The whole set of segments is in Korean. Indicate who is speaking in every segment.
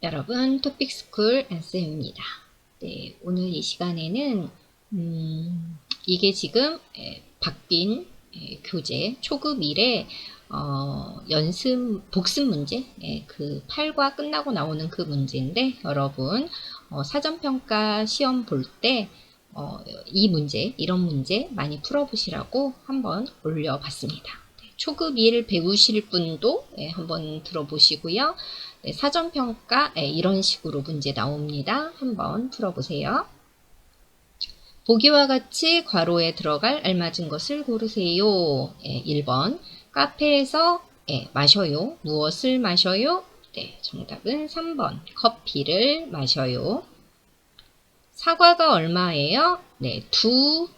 Speaker 1: 여러분, 토픽스쿨 안쌤입니다. 네, 오늘 이 시간에는 음, 이게 지금 에, 바뀐 에, 교재 초급 1의 어, 연습 복습 문제, 예, 그 8과 끝나고 나오는 그 문제인데 여러분 어, 사전평가 시험 볼때 어, 이 문제, 이런 문제 많이 풀어보시라고 한번 올려봤습니다. 네, 초급 1 배우실 분도 예, 한번 들어보시고요. 네, 사전평가 예, 이런 식으로 문제 나옵니다. 한번 풀어보세요. 보기와 같이 괄호에 들어갈 알맞은 것을 고르세요. 예, 1번 카페에서 예, 마셔요. 무엇을 마셔요? 네, 정답은 3번 커피를 마셔요. 사과가 얼마예요? 네, 두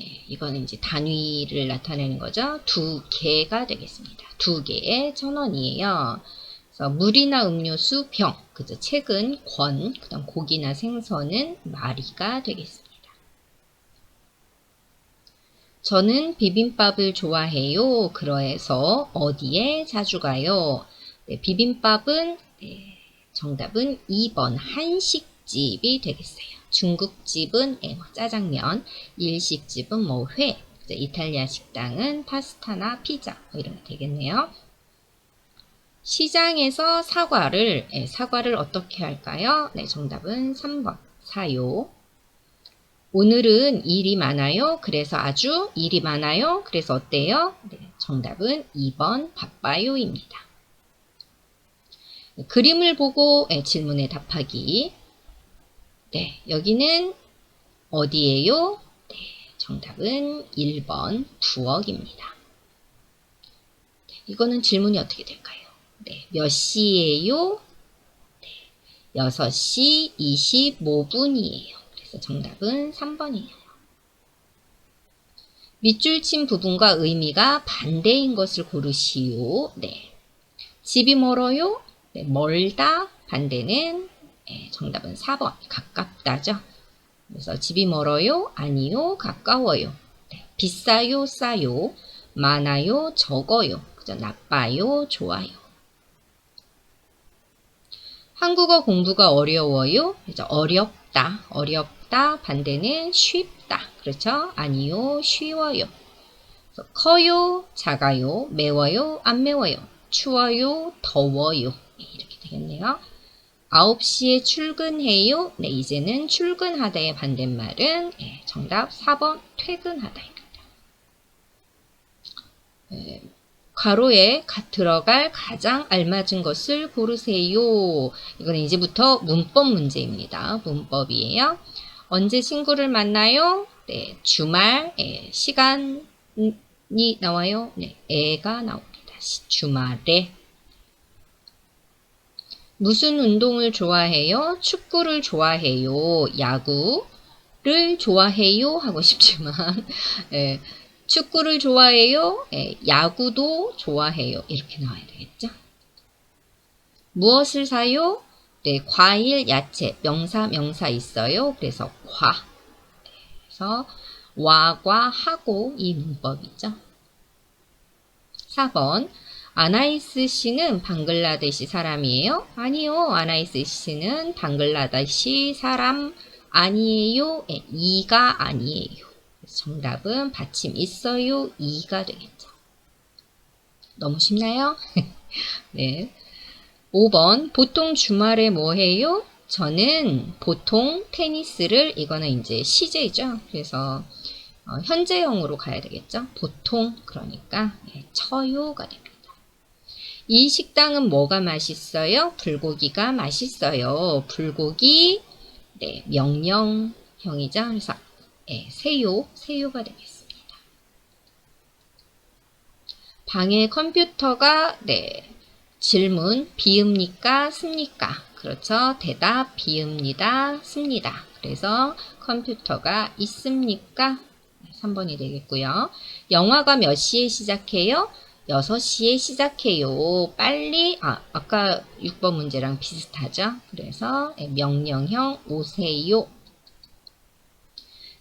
Speaker 1: 예, 이거는 이제 단위를 나타내는 거죠. 두 개가 되겠습니다. 두 개에 천 원이에요. 그래서 물이나 음료수 병, 그죠? 책은 권, 그다음 고기나 생선은 마리가 되겠습니다. 저는 비빔밥을 좋아해요. 그래서 어디에 자주 가요? 네, 비빔밥은 네, 정답은 2번 한식집이 되겠어요. 중국집은 예, 뭐 짜장면, 일식집은 뭐 회, 이탈리아 식당은 파스타나 피자 뭐 이런 게 되겠네요. 시장에서 사과를 예, 사과를 어떻게 할까요? 네, 정답은 3번 사요. 오늘은 일이 많아요. 그래서 아주 일이 많아요. 그래서 어때요? 네, 정답은 2번 바빠요입니다. 그림을 보고 예, 질문에 답하기. 네, 여기는 어디예요? 네, 정답은 1번 부엌입니다. 네, 이거는 질문이 어떻게 될까요? 네, 몇 시예요? 네, 6시 25분이에요. 그래서 정답은 3번이에요. 밑줄 친 부분과 의미가 반대인 것을 고르시오. 네. 집이 멀어요? 네, 멀다. 반대는 네, 정답은 4번. 가깝다죠. 그래서 집이 멀어요? 아니요. 가까워요. 네, 비싸요? 싸요? 많아요? 적어요? 그죠? 나빠요? 좋아요? 한국어 공부가 어려워요? 그죠? 어렵다. 어렵다. 반대는 쉽다. 그렇죠? 아니요. 쉬워요. 커요? 작아요? 매워요? 안 매워요? 추워요? 더워요? 네, 이렇게 되겠네요. 9시에 출근해요. 네, 이제는 출근하다의 반대말은 네, 정답 4번 퇴근하다입니다. 네, 괄호에 들어갈 가장 알맞은 것을 고르세요. 이거는 이제부터 문법 문제입니다. 문법이에요. 언제 친구를 만나요? 네, 주말, 네, 시간이 나와요. 네, 애가 나옵니다. 주말에. 무슨 운동을 좋아해요? 축구를 좋아해요. 야구를 좋아해요. 하고 싶지만, 예, 축구를 좋아해요. 예, 야구도 좋아해요. 이렇게 나와야 되겠죠? 무엇을 사요? 네, 과일, 야채, 명사, 명사 있어요. 그래서 과. 그래서 와과 하고 이 문법이죠. 4번. 아나이스 씨는 방글라데시 사람이에요? 아니요. 아나이스 씨는 방글라데시 사람 아니에요. 네, 이가 아니에요. 정답은 받침 있어요. 이가 되겠죠. 너무 쉽나요? 네. 5번 보통 주말에 뭐 해요? 저는 보통 테니스를 이거는 이제 시제죠. 그래서 어, 현재형으로 가야 되겠죠. 보통 그러니까 네, 쳐요가 됩니다. 이 식당은 뭐가 맛있어요? 불고기가 맛있어요. 불고기 네, 명령형이죠. 그래서 네, 세요, 세요가 되겠습니다. 방에 컴퓨터가 네, 질문 비읍니까? 습니까? 그렇죠. 대답 비읍니다. 습니다. 그래서 컴퓨터가 있습니까? 3번이 되겠고요. 영화가 몇 시에 시작해요? 6시에 시작해요. 빨리, 아, 아까 6번 문제랑 비슷하죠? 그래서 예, 명령형 오세요.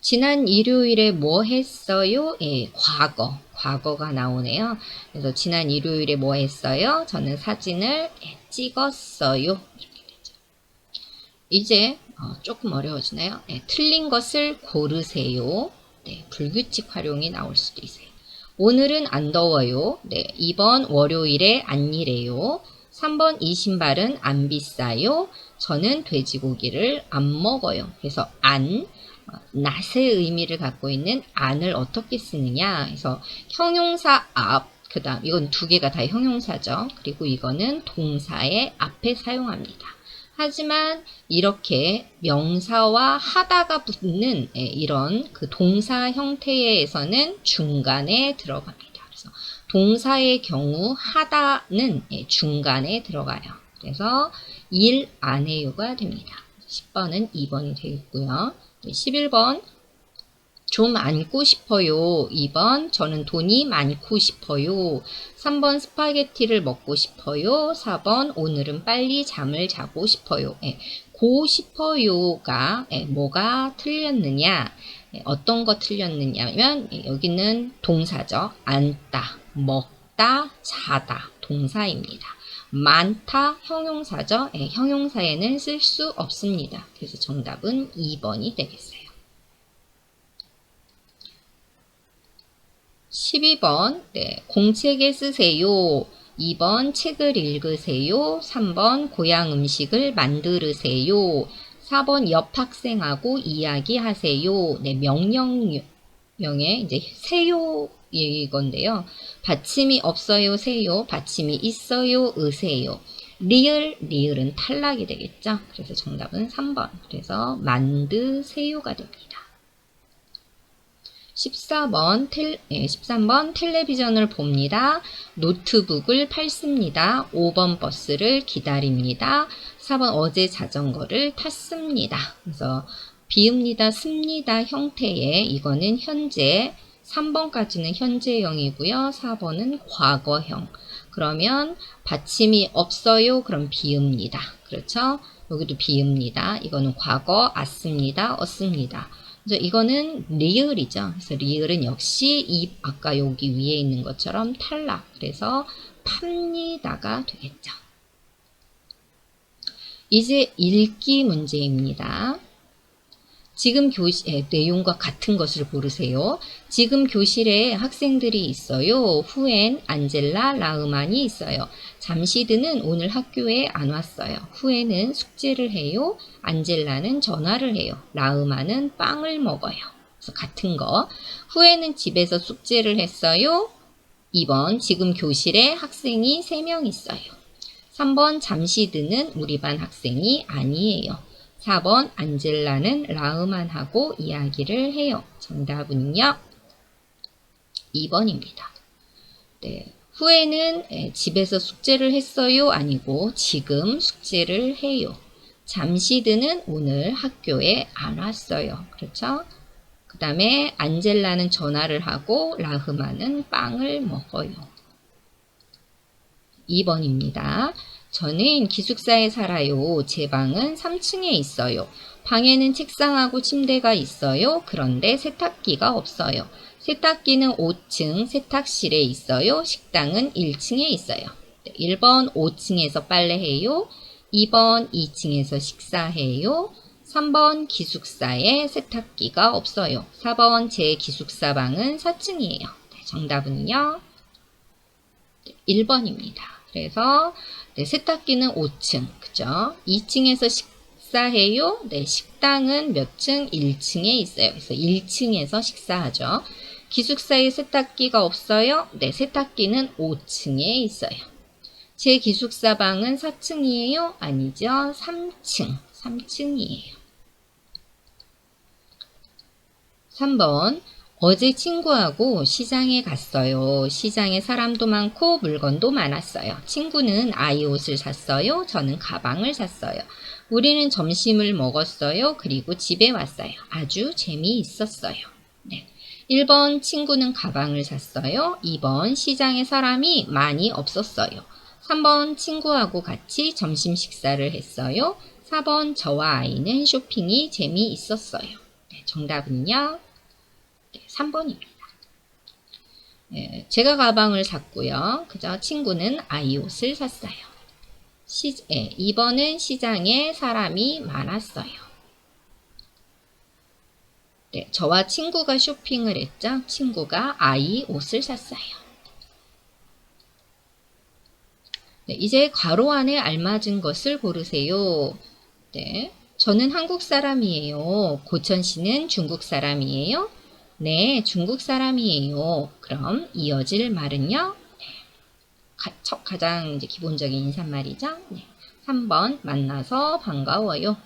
Speaker 1: 지난 일요일에 뭐 했어요? 예, 과거. 과거가 나오네요. 그래서 지난 일요일에 뭐 했어요? 저는 사진을 예, 찍었어요. 이제 어, 조금 어려워지나요? 네, 틀린 것을 고르세요. 네, 불규칙 활용이 나올 수도 있어요. 오늘은 안 더워요. 네, 2번 월요일에 안 일해요. 3번 이 신발은 안 비싸요. 저는 돼지고기를 안 먹어요. 그래서 안, 어, 낫의 의미를 갖고 있는 안을 어떻게 쓰느냐. 그래서 형용사 앞, 그 다음 이건 두 개가 다 형용사죠. 그리고 이거는 동사의 앞에 사용합니다. 하지만 이렇게 명사와 하다가 붙는 예, 이런 그 동사 형태에서는 중간에 들어갑니다. 그래서 동사의 경우 하다는 예, 중간에 들어가요. 그래서 일 안 해요가 됩니다. 10번은 2번이 되겠고요. 11번 좀 안고 싶어요. 2번 저는 돈이 많고 싶어요. 3번 스파게티를 먹고 싶어요. 4번 오늘은 빨리 잠을 자고 싶어요. 예, 고 싶어요가 예, 뭐가 틀렸느냐? 예, 어떤 거 틀렸느냐면 예, 여기는 동사죠. 앉다, 먹다, 자다 동사입니다. 많다 형용사죠. 예, 형용사에는 쓸 수 없습니다. 그래서 정답은 2번이 되겠어요. 12번 네, 공책에 쓰세요. 2번 책을 읽으세요. 3번 고향 음식을 만들으세요. 4번 옆 학생하고 이야기하세요. 네, 명령형에 이제 세요 이건데요. 받침이 없어요, 세요. 받침이 있어요, 으세요. 리을, 리을은 탈락이 되겠죠. 그래서 정답은 3번. 그래서 만드세요가 됩니다. 14번 텔, 예, 13번 텔레비전을 봅니다. 노트북을 팔습니다. 5번 버스를 기다립니다. 4번 어제 자전거를 탔습니다. 그래서 비읍니다, 습니다 형태의 이거는 현재 3번까지는 현재형이고요. 4번은 과거형. 그러면 받침이 없어요. 그럼 비읍니다. 그렇죠? 여기도 비읍니다. 이거는 과거, 왔습니다, 얻습니다. 그래서 이거는 리을이죠. 그래서 리을은 역시 이 아까 여기 위에 있는 것처럼 탈락. 그래서 팝니다가 되겠죠. 이제 읽기 문제입니다. 지금 교실 내용과 같은 것을 고르세요. 지금 교실에 학생들이 있어요. 후엔 안젤라 라흐만이 있어요. 잠시드는 오늘 학교에 안 왔어요. 후에는 숙제를 해요. 안젤라는 전화를 해요. 라흐만은 빵을 먹어요. 그래서 같은 거. 후에는 집에서 숙제를 했어요. 2번 지금 교실에 학생이 3명 있어요. 3번 잠시드는 우리 반 학생이 아니에요. 4번 안젤라는 라흐만하고 이야기를 해요. 정답은요. 2번입니다. 네. 후에는 집에서 숙제를 했어요 아니고 지금 숙제를 해요. 잠시드는 오늘 학교에 안 왔어요. 그렇죠? 그 다음에 안젤라는 전화를 하고 라흐만은 빵을 먹어요. 2번입니다. 저는 기숙사에 살아요. 제 방은 3층에 있어요. 방에는 책상하고 침대가 있어요. 그런데 세탁기가 없어요. 세탁기는 5층 세탁실에 있어요. 식당은 1층에 있어요. 1번 5층에서 빨래해요. 2번 2층에서 식사해요. 3번 기숙사에 세탁기가 없어요. 4번 제 기숙사 방은 4층이에요. 정답은요. 1번입니다. 그래서 네, 세탁기는 5층, 그죠? 2층에서 식사해요. 네, 식당은 몇 층? 1층에 있어요. 그래서 1층에서 식사하죠. 기숙사에 세탁기가 없어요. 네, 세탁기는 5층에 있어요. 제 기숙사 방은 4층이에요? 아니죠. 3층, 3층이에요. 3번 어제 친구하고 시장에 갔어요. 시장에 사람도 많고 물건도 많았어요. 친구는 아이 옷을 샀어요. 저는 가방을 샀어요. 우리는 점심을 먹었어요. 그리고 집에 왔어요. 아주 재미있었어요. 네. 1번 친구는 가방을 샀어요. 2번 시장에 사람이 많이 없었어요. 3번 친구하고 같이 점심 식사를 했어요. 4번 저와 아이는 쇼핑이 재미있었어요. 네, 정답은요. 3번입니다. 예, 제가 가방을 샀고요. 그죠? 친구는 아이 옷을 샀어요. 시, 예, 2번은 시장에 사람이 많았어요. 네, 저와 친구가 쇼핑을 했죠. 친구가 아이 옷을 샀어요. 네, 이제 괄호 안에 알맞은 것을 고르세요. 네, 저는 한국 사람이에요. 고천 씨는 중국 사람이에요. 네, 중국 사람이에요. 그럼 이어질 말은요? 첫 가장 이제 기본적인 인사말이죠. 네, 3번 만나서 반가워요.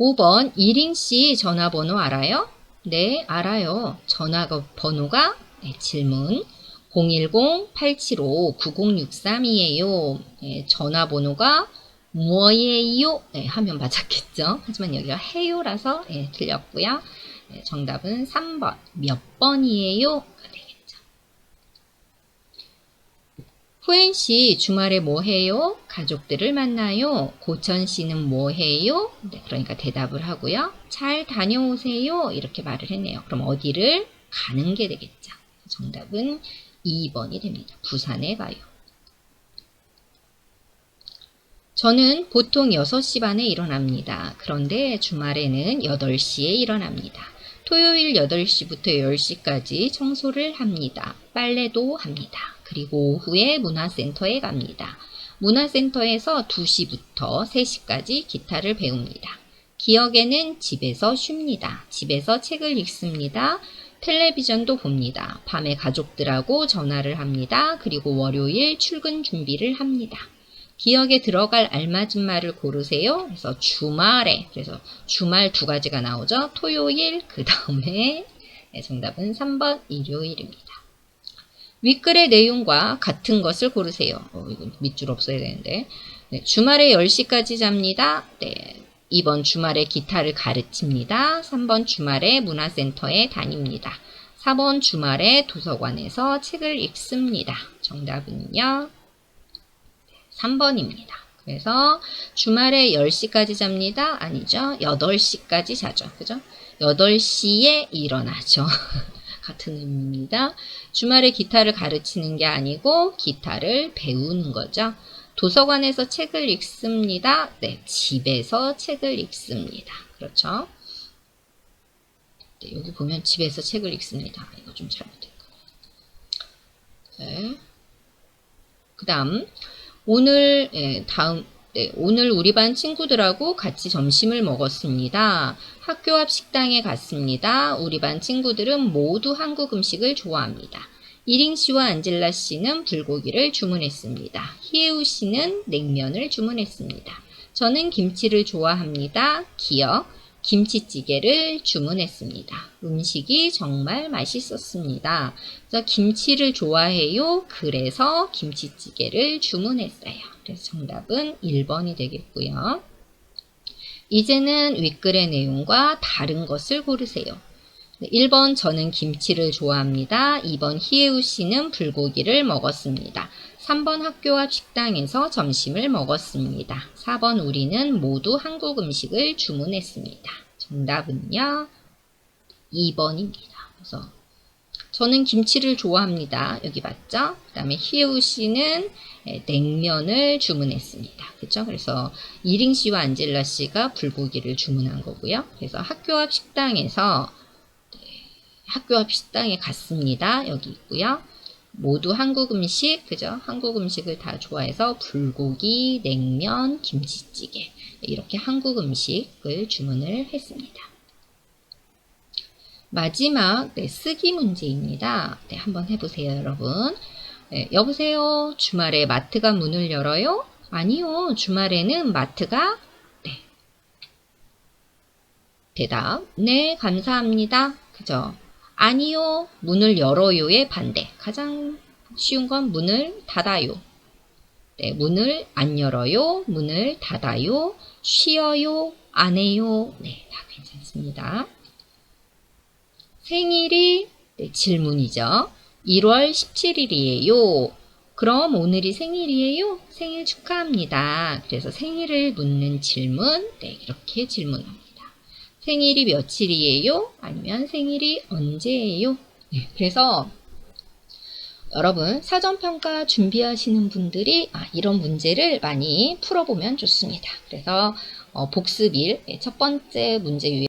Speaker 1: 5번 이링 씨 전화번호 알아요? 네, 알아요. 전화 번호가 네, 질문 010-875-9063이에요. 네, 전화번호가 뭐예요? 네, 하면 맞았겠죠. 하지만 여기가 해요라서 네, 틀렸고요. 네, 정답은 3번. 몇 번이에요? 되겠죠. 후엔 씨 주말에 뭐 해요? 가족들을 만나요. 고천 씨는 뭐 해요? 네, 그러니까 대답을 하고요. 잘 다녀오세요. 이렇게 말을 했네요. 그럼 어디를 가는 게 되겠죠. 정답은 2번이 됩니다. 부산에 가요. 저는 보통 6시 반에 일어납니다. 그런데 주말에는 8시에 일어납니다. 토요일 8시부터 10시까지 청소를 합니다. 빨래도 합니다. 그리고 오후에 문화센터에 갑니다. 문화센터에서 2시부터 3시까지 기타를 배웁니다. 기억에는 집에서 쉽니다. 집에서 책을 읽습니다. 텔레비전도 봅니다. 밤에 가족들하고 전화를 합니다. 그리고 월요일 출근 준비를 합니다. 기억에 들어갈 알맞은 말을 고르세요. 그래서 주말에 그래서 주말 두 가지가 나오죠. 토요일 그 다음에 네, 정답은 3번 일요일입니다. 윗글의 내용과 같은 것을 고르세요. 어, 이거 밑줄 없어야 되는데 네, 주말에 10시까지 잡니다. 네, 2번 주말에 기타를 가르칩니다. 3번 주말에 문화센터에 다닙니다. 4번 주말에 도서관에서 책을 읽습니다. 정답은요. 3번입니다. 그래서 주말에 10시까지 잡니다. 아니죠. 8시까지 자죠. 그죠? 8시에 일어나죠. 같은 의미입니다. 주말에 기타를 가르치는 게 아니고 기타를 배우는 거죠. 도서관에서 책을 읽습니다. 네, 집에서 책을 읽습니다. 그렇죠? 네, 여기 보면 집에서 책을 읽습니다. 이거 좀 잘못됐고. 네. 그 다음, 오늘 예, 다음 네, 오늘 우리 반 친구들하고 같이 점심을 먹었습니다. 학교 앞 식당에 갔습니다. 우리 반 친구들은 모두 한국 음식을 좋아합니다. 이링 씨와 안젤라 씨는 불고기를 주문했습니다. 희애우 씨는 냉면을 주문했습니다. 저는 김치를 좋아합니다. 기억. 김치찌개를 주문했습니다. 음식이 정말 맛있었습니다. 그래서 김치를 좋아해요. 그래서 김치찌개를 주문했어요. 그래서 정답은 1번이 되겠고요. 이제는 윗글의 내용과 다른 것을 고르세요. 1번 저는 김치를 좋아합니다. 2번 희애우 씨는 불고기를 먹었습니다. 3번 학교 앞 식당에서 점심을 먹었습니다. 4번 우리는 모두 한국 음식을 주문했습니다. 정답은요. 2번입니다. 그래서 저는 김치를 좋아합니다. 여기 맞죠? 그 다음에 희우 씨는 예, 냉면을 주문했습니다. 그렇죠? 그래서 이링 씨와 안젤라 씨가 불고기를 주문한 거고요. 그래서 학교 앞 식당에서 네, 학교 앞 식당에 갔습니다. 여기 있고요. 모두 한국 음식, 그죠? 한국 음식을 다 좋아해서 불고기, 냉면, 김치찌개 이렇게 한국 음식을 주문을 했습니다. 마지막 네, 쓰기 문제입니다. 네, 한번 해보세요, 여러분. 네, 여보세요. 주말에 마트가 문을 열어요? 아니요. 주말에는 마트가 네. 대답. 네, 감사합니다. 그죠? 아니요, 문을 열어요의 반대. 가장 쉬운 건 문을 닫아요. 네, 문을 안 열어요, 문을 닫아요, 쉬어요, 안 해요. 네, 다 괜찮습니다. 생일이 네, 질문이죠. 1월 17일이에요. 그럼 오늘이 생일이에요? 생일 축하합니다. 그래서 생일을 묻는 질문, 네, 이렇게 질문합니다. 생일이 며칠이에요? 아니면 생일이 언제예요? 네, 그래서 여러분 사전평가 준비하시는 분들이 아, 이런 문제를 많이 풀어보면 좋습니다. 그래서 어, 복습일 첫 번째 문제